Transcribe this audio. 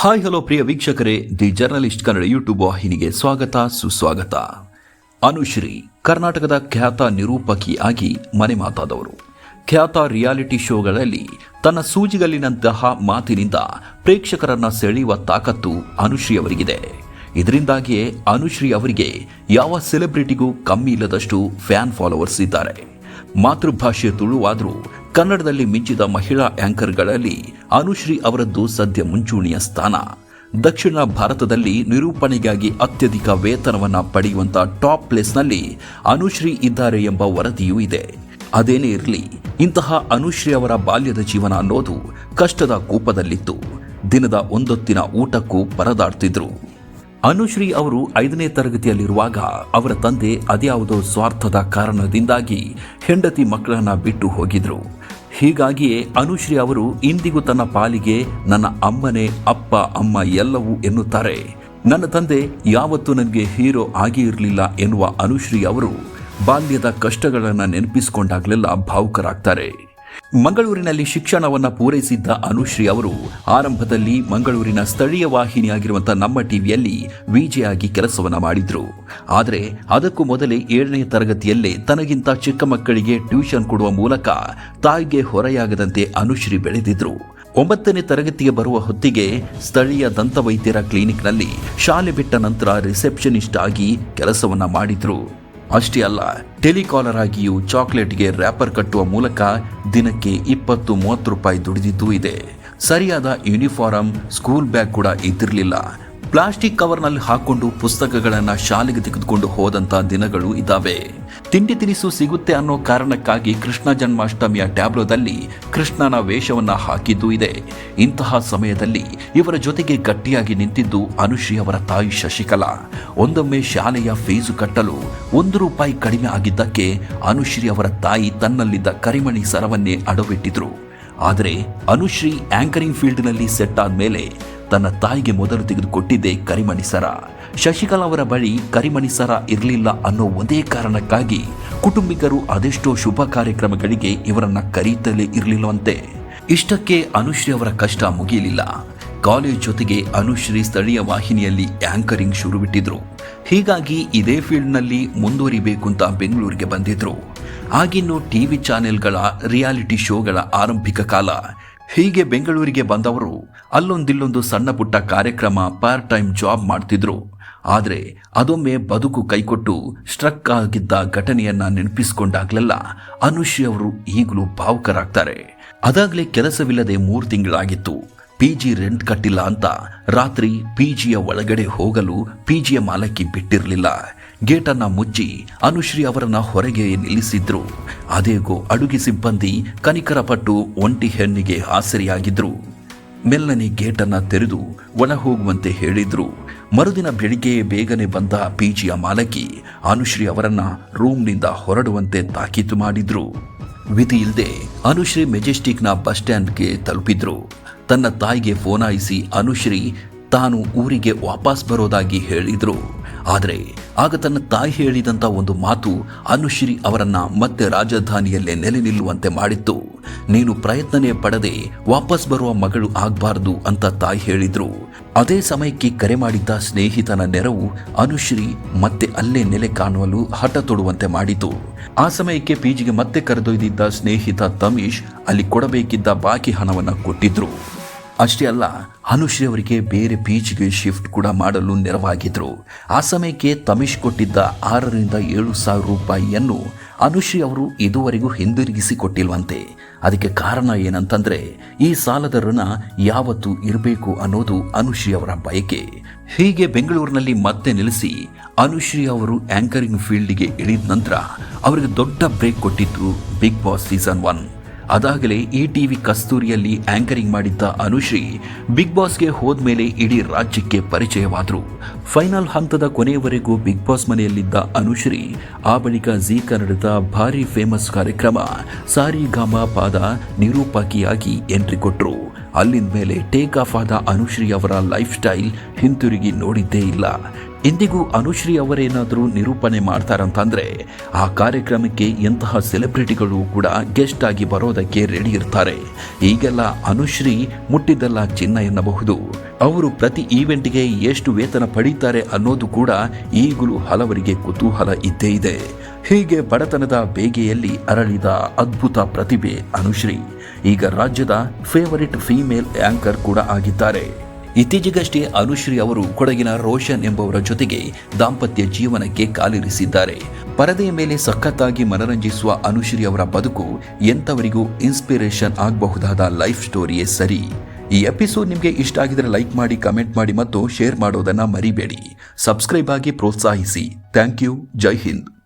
Hi hello ಪ್ರಿಯ ವೀಕ್ಷಕರೇ, the journalist Kannada YouTube ವಾಹಿನಿಗೆ ಸ್ವಾಗತ, ಸುಸ್ವಾಗತ. ಅನುಶ್ರೀ, ಕರ್ನಾಟಕದ ಖ್ಯಾತ ನಿರೂಪಕಿಯಾಗಿ ಮನೆ ಮಾತಾದವರು. ಖ್ಯಾತ ರಿಯಾಲಿಟಿ ಶೋಗಳಲ್ಲಿ ತನ್ನ ಸೂಜಿಗಲ್ಲಿನಂತಹ ಮಾತಿನಿಂದ ಪ್ರೇಕ್ಷಕರನ್ನ ಸೆಳೆಯುವ ತಾಕತ್ತು ಅನುಶ್ರೀ ಅವರಿಗಿದೆ. ಇದರಿಂದಾಗಿಯೇ ಅನುಶ್ರೀ ಅವರಿಗೆ ಯಾವ ಸೆಲೆಬ್ರಿಟಿಗೂ ಕಮ್ಮಿ ಇಲ್ಲದಷ್ಟು ಫ್ಯಾನ್ ಫಾಲೋವರ್ಸ್ ಇದ್ದಾರೆ. ಮಾತೃಭಾಷೆ ತುಳುವಾದರೂ ಕನ್ನಡದಲ್ಲಿ ಮಿಂಚಿದ ಮಹಿಳಾ ಆಂಕರ್ಗಳಲ್ಲಿ ಅನುಶ್ರೀ ಅವರದ್ದು ಸದ್ಯ ಮುಂಚೂಣಿಯ ಸ್ಥಾನ. ದಕ್ಷಿಣ ಭಾರತದಲ್ಲಿ ನಿರೂಪಣೆಗಾಗಿ ಅತ್ಯಧಿಕ ವೇತನವನ್ನು ಪಡೆಯುವಂತ ಟಾಪ್ ಪ್ಲೇಸ್ನಲ್ಲಿ ಅನುಶ್ರೀ ಇದ್ದಾರೆ ಎಂಬ ವರದಿಯೂ ಇದೆ. ಅದೇನೇ ಇರಲಿ, ಇಂತಹ ಅನುಶ್ರೀ ಅವರ ಬಾಲ್ಯದ ಜೀವನ ಅನ್ನೋದು ಕಷ್ಟದ ಕೂಪದಲ್ಲಿತ್ತು. ದಿನದ ಒಂದೊತ್ತಿನ ಊಟಕ್ಕೂ ಪರದಾಡ್ತಿದ್ರು. ಅನುಶ್ರೀ ಅವರು ಐದನೇ ತರಗತಿಯಲ್ಲಿರುವಾಗ ಅವರ ತಂದೆ ಅದ್ಯಾವುದೋ ಸ್ವಾರ್ಥದ ಕಾರಣದಿಂದಾಗಿ ಹೆಂಡತಿ ಮಕ್ಕಳನ್ನ ಬಿಟ್ಟು ಹೋಗಿದ್ರು. ಹೀಗಾಗಿಯೇ ಅನುಶ್ರೀ ಅವರು ಇಂದಿಗೂ ತನ್ನ ಪಾಲಿಗೆ ನನ್ನ ಅಮ್ಮನೇ, ಅಪ್ಪ, ಅಮ್ಮ ಎಲ್ಲವೂ ಎನ್ನುತ್ತಾರೆ. ನನ್ನ ತಂದೆ ಯಾವತ್ತೂ ನನಗೆ ಹೀರೋ ಆಗಿ ಇರಲಿಲ್ಲ ಎನ್ನುವ ಅನುಶ್ರೀ ಅವರು ಬಾಲ್ಯದ ಕಷ್ಟಗಳನ್ನು ನೆನಪಿಸಿಕೊಂಡಾಗಲೆಲ್ಲ ಭಾವುಕರಾಗ್ತಾರೆ. ಮಂಗಳೂರಿನಲ್ಲಿ ಶಿಕ್ಷಣವನ್ನು ಪೂರೈಸಿದ್ದ ಅನುಶ್ರೀ ಅವರು ಆರಂಭದಲ್ಲಿ ಮಂಗಳೂರಿನ ಸ್ಥಳೀಯ ವಾಹಿನಿಯಾಗಿರುವಂಥ ನಮ್ಮ ಟಿವಿಯಲ್ಲಿ ವಿಜೆ ಆಗಿ ಕೆಲಸವನ್ನ ಮಾಡಿದ್ರು. ಆದರೆ ಅದಕ್ಕೂ ಮೊದಲೇ ಏಳನೇ ತರಗತಿಯಲ್ಲೇ ತನಗಿಂತ ಚಿಕ್ಕ ಮಕ್ಕಳಿಗೆ ಟ್ಯೂಷನ್ ಕೊಡುವ ಮೂಲಕ ತಾಯಿಗೆ ಹೊರೆಯಾಗದಂತೆ ಅನುಶ್ರೀ ಬೆಳೆದಿದ್ರು. ಒಂಬತ್ತನೇ ತರಗತಿಗೆ ಬರುವ ಹೊತ್ತಿಗೆ ಸ್ಥಳೀಯ ದಂತವೈದ್ಯರ ಕ್ಲಿನಿಕ್ನಲ್ಲಿ ಶಾಲೆ ಬಿಟ್ಟ ನಂತರ ರಿಸೆಪ್ಷನಿಸ್ಟ್ ಆಗಿ ಕೆಲಸವನ್ನು ಮಾಡಿದ್ರು. ಅಷ್ಟೇ ಅಲ್ಲ ಟೆಲಿಕಾಲರ್ ಆಗಿಯೂ ಚಾಕ್ಲೇಟ್ಗೆ ರ್ಯಾಪರ್ ಕಟ್ಟುವ ಮೂಲಕ ದಿನಕ್ಕೆ ಇಪ್ಪತ್ತು ಮೂವತ್ತು ರೂಪಾಯಿ ದುಡಿದಿದ್ದೂ ಇದೆ. ಸರಿಯಾದ ಯೂನಿಫಾರಂ, ಸ್ಕೂಲ್ ಬ್ಯಾಗ್ ಕೂಡ ಇದ್ದಿರಲಿಲ್ಲ. ಪ್ಲಾಸ್ಟಿಕ್ ಕವರ್ನಲ್ಲಿ ಹಾಕೊಂಡು ಪುಸ್ತಕಗಳನ್ನು ಶಾಲೆಗೆ ತೆಗೆದುಕೊಂಡು ಹೋದಂತ ದಿನಗಳು ಇದ್ದಾವೆ. ತಿಂಡಿ ತಿನಿಸು ಸಿಗುತ್ತೆ ಅನ್ನೋ ಕಾರಣಕ್ಕಾಗಿ ಕೃಷ್ಣ ಜನ್ಮಾಷ್ಟಮಿಯ ಟ್ಯಾಬ್ಲೋದಲ್ಲಿ ಕೃಷ್ಣನ ವೇಷವನ್ನು ಹಾಕಿದ್ದು ಇದೆ. ಇಂತಹ ಸಮಯದಲ್ಲಿ ಇವರ ಜೊತೆಗೆ ಗಟ್ಟಿಯಾಗಿ ನಿಂತಿದ್ದು ಅನುಶ್ರೀ ಅವರ ತಾಯಿ ಶಶಿಕಲಾ. ಒಂದೊಮ್ಮೆ ಶಾಲೆಯ ಫೀಸು ಕಟ್ಟಲು ಒಂದು ರೂಪಾಯಿ ಕಡಿಮೆ ಆಗಿದ್ದಕ್ಕೆ ಅನುಶ್ರೀ ಅವರ ತಾಯಿ ತನ್ನಲ್ಲಿದ್ದ ಕರಿಮಣಿ ಸರವನ್ನೇ ಅಡವಿಟ್ಟಿದ್ರು. ಆದರೆ ಅನುಶ್ರೀ ಆಂಕರಿಂಗ್ ಫೀಲ್ಡ್ನಲ್ಲಿ ಸೆಟ್ ಆದ್ಮೇಲೆ ತನ್ನ ತಾಯಿಗೆ ಮೊದಲು ತೆಗೆದುಕೊಟ್ಟಿದ್ದೆ ಕರಿಮಣಿ ಸರ. ಶಶಿಕಲಾ ಅವರ ಬಳಿ ಕರಿಮಣಿ ಸರ ಇರಲಿಲ್ಲ ಅನ್ನೋ ಒಂದೇ ಕಾರಣಕ್ಕಾಗಿ ಕುಟುಂಬಿಕರು ಅದೆಷ್ಟೋ ಶುಭ ಕಾರ್ಯಕ್ರಮಗಳಿಗೆ ಇವರನ್ನ ಕರೀತಲೇ ಇರಲಿಲ್ಲವಂತೆ. ಇಷ್ಟಕ್ಕೆ ಅನುಶ್ರೀ ಅವರ ಕಷ್ಟ ಮುಗಿಯಲಿಲ್ಲ. ಕಾಲೇಜ್ ಜೊತೆಗೆ ಅನುಶ್ರೀ ಸ್ಥಳೀಯ ವಾಹಿನಿಯಲ್ಲಿ ಆಂಕರಿಂಗ್ ಶುರು ಬಿಟ್ಟಿದ್ರು ಹೀಗಾಗಿ ಇದೇ ಫೀಲ್ಡ್ನಲ್ಲಿ ಮುಂದುವರಿಬೇಕು ಅಂತ ಬೆಂಗಳೂರಿಗೆ ಬಂದಿದ್ರು. ಆಗಿನ್ನು ಟಿವಿ ಚಾನೆಲ್ಗಳ ರಿಯಾಲಿಟಿ ಶೋಗಳ ಆರಂಭಿಕ ಕಾಲ ಹೀಗೆ ಬೆಂಗಳೂರಿಗೆ ಬಂದವರು ಅಲ್ಲೊಂದಿಲ್ಲೊಂದು ಸಣ್ಣ ಪುಟ್ಟ ಕಾರ್ಯಕ್ರಮ ಪಾರ್ಟ್ ಟೈಮ್ ಜಾಬ್ ಮಾಡ್ತಿದ್ರು. ಆದರೆ ಅದೊಮ್ಮೆ ಬದುಕು ಕೈಕೊಟ್ಟು ಸ್ಟ್ರಕ್ ಆಗಿದ್ದ ಘಟನೆಯನ್ನ ನೆನಪಿಸಿಕೊಂಡಾಗ್ಲೆಲ್ಲ ಅನುಶ್ರೀ ಅವರು ಈಗಲೂ ಭಾವುಕರಾಗ್ತಾರೆ. ಅದಾಗಲೇ ಕೆಲಸವಿಲ್ಲದೆ ಮೂರು ತಿಂಗಳಾಗಿತ್ತು. ಪಿಜಿ ರೆಂಟ್ ಕಟ್ಟಿಲ್ಲ ಅಂತ ರಾತ್ರಿ ಪಿಜಿಯ ಒಳಗಡೆ ಹೋಗಲು ಪಿಜಿಯ ಮಾಲಕಿ ಬಿಟ್ಟಿರಲಿಲ್ಲ ಗೇಟನ್ನ ಮುಚ್ಚಿ ಅನುಶ್ರೀ ಅವರನ್ನ ಹೊರಗೆ ನಿಲ್ಲಿಸಿದ್ರು. ಅದೇಗೋ ಅಡುಗೆ ಸಿಬ್ಬಂದಿ ಕನಿಕರ ಪಟ್ಟು ಒಂಟಿ ಹೆಣ್ಣಿಗೆ ಆಸರಿಯಾಗಿದ್ರು ಮೆಲ್ಲನೆ ಗೇಟನ್ನ ತೆರೆದು ಒಳ ಹೋಗುವಂತೆ ಹೇಳಿದ್ರು. ಮರುದಿನ ಬೆಳಿಗ್ಗೆ ಬೇಗನೆ ಬಂದ ಪಿಜಿಯ ಮಾಲಕಿ ಅನುಶ್ರೀ ಅವರನ್ನ ರೂಮ್ನಿಂದ ಹೊರಡುವಂತೆ ತಾಕೀತು ಮಾಡಿದ್ರು. ವಿಧಿಯಿಲ್ಲದೆ ಅನುಶ್ರೀ ಮೆಜೆಸ್ಟಿಕ್ನ ಬಸ್ ಸ್ಟ್ಯಾಂಡ್ಗೆ ತಲುಪಿದ್ರು. ತನ್ನ ತಾಯಿಗೆ ಫೋನಾಯಿಸಿ ಅನುಶ್ರೀ ತಾನು ಊರಿಗೆ ವಾಪಸ್ ಬರೋದಾಗಿ ಹೇಳಿದ್ರು. ಆದರೆ ಆಗ ತನ್ನ ತಾಯಿ ಹೇಳಿದಂತ ಒಂದು ಮಾತು ಅನುಶ್ರೀ ಅವರನ್ನ ಮತ್ತೆ ರಾಜಧಾನಿಯಲ್ಲೇ ನೆಲೆ ನಿಲ್ಲುವಂತೆ ಮಾಡಿತ್ತು. ನೀನು ಪ್ರಯತ್ನನೇ ಪಡದೆ ವಾಪಸ್ ಬರುವ ಮಗಳು ಆಗಬಾರ್ದು ಅಂತ ತಾಯಿ ಹೇಳಿದ್ರು. ಅದೇ ಸಮಯಕ್ಕೆ ಕರೆ ಮಾಡಿದ್ದ ಸ್ನೇಹಿತನ ನೆರವು ಅನುಶ್ರೀ ಮತ್ತೆ ಅಲ್ಲೇ ನೆಲೆ ಕಾಣುವಲು ಹಠ ತೊಡುವಂತೆ ಮಾಡಿತು. ಆ ಸಮಯಕ್ಕೆ ಪಿಜಿಗೆ ಮತ್ತೆ ಕರೆದೊಯ್ದಿದ್ದ ಸ್ನೇಹಿತ ತಮೀಶ್ ಅಲ್ಲಿ ಕೊಡಬೇಕಿದ್ದ ಬಾಕಿ ಹಣವನ್ನು ಕೊಟ್ಟಿದ್ರು. ಅಷ್ಟೇ ಅಲ್ಲ ಅನುಶ್ರೀ ಅವರಿಗೆ ಬೇರೆ ಬೀಚ್ಗೆ ಶಿಫ್ಟ್ ಕೂಡ ಮಾಡಲು ನೆರವಾಗಿದ್ರು. ಆ ಸಮಯಕ್ಕೆ ತಮಿಷ್ ಕೊಟ್ಟಿದ್ದ ಆರರಿಂದ ಏಳು ಸಾವಿರ ರೂಪಾಯಿಯನ್ನು ಅನುಶ್ರೀ ಅವರು ಇದುವರೆಗೂ ಹಿಂದಿರುಗಿಸಿ ಕೊಟ್ಟಿಲ್ವಂತೆ ಅದಕ್ಕೆ ಕಾರಣ ಏನಂತಂದ್ರೆ, ಈ ಸಾಲದ ಋಣ ಯಾವತ್ತು ಇರಬೇಕು ಅನ್ನೋದು ಅನುಶ್ರೀ ಅವರ ಬಯಕೆ. ಹೀಗೆ ಬೆಂಗಳೂರಿನಲ್ಲಿ ಮತ್ತೆ ನಿಲ್ಲಿಸಿ ಅನುಶ್ರೀ ಅವರು ಆಂಕರಿಂಗ್ ಫೀಲ್ಡ್ಗೆ ಇಳಿದ ನಂತರ, ಅವರಿಗೆ ದೊಡ್ಡ ಬ್ರೇಕ್ ಕೊಟ್ಟಿದ್ದು ಬಿಗ್ ಬಾಸ್ ಸೀಸನ್ ಒನ್. ಅದಾಗಲೇ ಈ ಟಿವಿ ಕಸ್ತೂರಿಯಲ್ಲಿ ಆಂಕರಿಂಗ್ ಮಾಡಿದ್ದ ಅನುಶ್ರೀ ಬಿಗ್ ಬಾಸ್ಗೆ ಹೋದ್ಮೇಲೆ ಇಡೀ ರಾಜ್ಯಕ್ಕೆ ಪರಿಚಯವಾದರು. ಫೈನಲ್ ಹಂತದ ಕೊನೆಯವರೆಗೂ ಬಿಗ್ ಬಾಸ್ ಮನೆಯಲ್ಲಿದ್ದ ಅನುಶ್ರೀ, ಆ ಬಳಿಕ ಜಿ ಕನ್ನಡದ ಭಾರಿ ಫೇಮಸ್ ಕಾರ್ಯಕ್ರಮ ಸಾರಿ ಗಾಮ ಪಾದ ನಿರೂಪಕಿಯಾಗಿ ಎಂಟ್ರಿ ಕೊಟ್ಟರು ಅಲ್ಲಿಂದ ಮೇಲೆ ಟೇಕ್ ಆಫ್ ಆದ ಅನುಶ್ರೀ ಅವರ ಲೈಫ್ ಸ್ಟೈಲ್ ಹಿಂತಿರುಗಿ ನೋಡಿದ್ದೇ ಇಲ್ಲ. ಇಂದಿಗೂ ಅನುಶ್ರೀ ಅವರೇನಾದರೂ ನಿರೂಪಣೆ ಮಾಡ್ತಾರಂತಂದರೆ ಆ ಕಾರ್ಯಕ್ರಮಕ್ಕೆ ಎಂತಹ ಸೆಲೆಬ್ರಿಟಿಗಳು ಕೂಡ ಗೆಸ್ಟ್ ಆಗಿ ಬರೋದಕ್ಕೆ ರೆಡಿ ಇರ್ತಾರೆ. ಈಗೆಲ್ಲ ಅನುಶ್ರೀ ಮುಟ್ಟಿದ್ದಲ್ಲ ಚಿನ್ನ ಎನ್ನಬಹುದು. ಅವರು ಪ್ರತಿ ಈವೆಂಟ್ಗೆ ಎಷ್ಟು ವೇತನ ಪಡೀತಾರೆ ಅನ್ನೋದು ಕೂಡ ಈಗಲೂ ಹಲವರಿಗೆ ಕುತೂಹಲ ಇದ್ದೇ ಇದೆ. ಹೀಗೆ ಬಡತನದ ಬೇಗೆಯಲ್ಲಿ ಅರಳಿದ ಅದ್ಭುತ ಪ್ರತಿಭೆ ಅನುಶ್ರೀ. ಈಗ ರಾಜ್ಯದ ಫೇವರಿಟ್ ಫೀಮೇಲ್ ಆಂಕರ್ ಕೂಡ ಆಗಿದ್ದಾರೆ. ಇತ್ತೀಚೆಗಷ್ಟೇ ಅನುಶ್ರೀ ಅವರು ಕೊಡಗಿನ ರೋಷನ್ ಎಂಬುವರ ಜೊತೆಗೆ ದಾಂಪತ್ಯ ಜೀವನಕ್ಕೆ ಕಾಲಿರಿಸಿದ್ದಾರೆ. ಪರದೆಯ ಮೇಲೆ ಸಖತ್ತಾಗಿ ಮನರಂಜಿಸುವ ಅನುಶ್ರೀ ಅವರ ಬದುಕು ಎಂಥವರಿಗೂ ಇನ್ಸ್ಪಿರೇಷನ್ ಆಗಬಹುದಾದ ಲೈಫ್ ಸ್ಟೋರಿಯೇ ಸರಿ. ಈ ಎಪಿಸೋಡ್ ನಿಮಗೆ ಇಷ್ಟ ಆಗಿದ್ರೆ ಲೈಕ್ ಮಾಡಿ, ಕಮೆಂಟ್ ಮಾಡಿ ಮತ್ತು ಶೇರ್ ಮಾಡೋದನ್ನ ಮರಿಬೇಡಿ. ಸಬ್ಸ್ಕ್ರೈಬ್ ಆಗಿ ಪ್ರೋತ್ಸಾಹಿಸಿ. Thank you. ಜೈ ಹಿಂದ್.